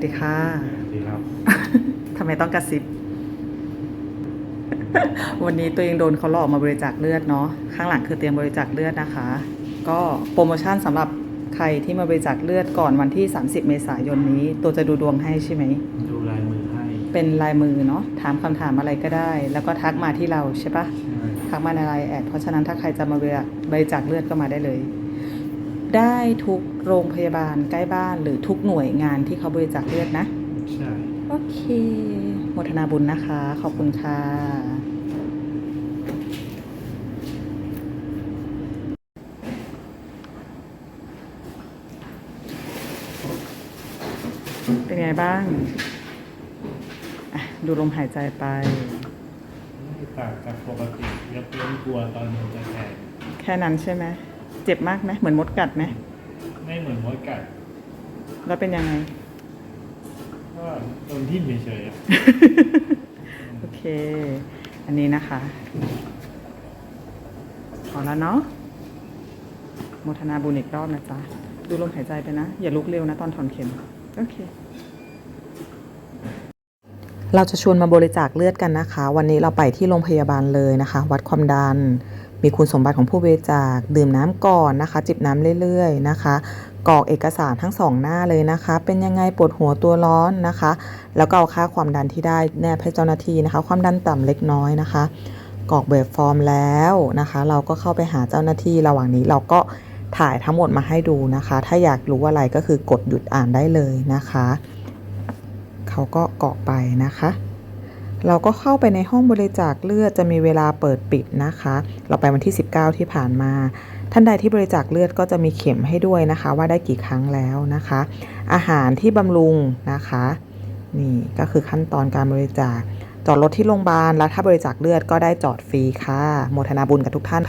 สวัสดีค่ะ ดีครับ ทำไมต้องกระซิบ วันนี้ตัวเองโดนเขาหลอกมาบริจาคเลือดเนาะ ข้างหลังคือเตรียมบริจาคเลือดนะคะ ก็โปรโมชั่นสำหรับใครที่มาบริจาคเลือดก่อนวันที่ 30 เมษายนนี้ ตัวจะดูดวงให้ใช่ไหม ดูลายมือให้ เป็นลายมือเนาะ ถามคำถามอะไรก็ได้ แล้วก็ทักมาที่เราใช่ปะใช่ทักมาในไลน์แอด เพราะฉะนั้นถ้าใครจะมาบริจาคบริจาคเลือดก็มาได้เลย ได้ทุกโรงพยาบาลใกล้บ้านหรือทุกหน่วยงานที่เขาบริจาคเลือดนะ ใช่ โอเคโมทนาบุญนะคะ ขอบคุณค่ะเป็นไงบ้างอะดูลมหายใจไป ไม่ต่างจากปกติยกเว้นกลัวตอนมันจะแทงแค่นั้นใช่ไหม เจ็บมากไหมเหมือนมดกัดไหมไม่เหมือนมดกัดแล้วเป็นยังไงก็โดนทิ่มเฉยๆอะโอเค อันนี้นะคะพอแล้วเนาะโมทนาบุญอีกรอบนะจ๊ะ ดูลมหายใจไปนะ อย่าลุกเร็วนะตอนถอนเข็ม โอเค เราจะชวนมาบริจาคเลือดกันนะคะ วันนี้เราไปที่โรงพยาบาลเลยนะคะ วัดความดัน มีคุณสมบัติของผู้บริจาค ดื่มน้ำก่อนนะคะ จิบน้ำเรื่อยๆนะคะกรอกเอกสารทั้งสองหน้าเลยนะคะ เป็นยังไงปวดหัวตัวร้อนนะคะ แล้วก็เอาค่าความดันที่ได้แนบให้เจ้าหน้าที่นะคะ ความดันต่ำเล็กน้อยนะคะกรอกแบบฟอร์มแล้วนะคะ เราก็เข้าไปหาเจ้าหน้าที่ระหว่างนี้เราก็ถ่ายทั้งหมดมาให้ดูนะคะ ถ้าอยากรู้อะไรก็คือกดหยุดอ่านได้เลยนะคะ เขาก็กรอกไปนะคะ เราก็เข้าไปในห้องบริจาคเลือดจะมีเวลาเปิดปิดนะคะ เราไปวันที่ 19 ที่ผ่านมา ท่านใดที่บริจาคเลือดก็จะมีเข็มให้ด้วยนะคะ ว่าได้กี่ครั้งแล้วนะคะ อาหารที่บำรุงนะคะ นี่ก็คือขั้นตอนการบริจาคจอดรถที่โรงพยาบาลแล้วถ้าบริจาคเลือดก็ได้จอดฟรีค่ะโมทนาบุญกับทุกท่าน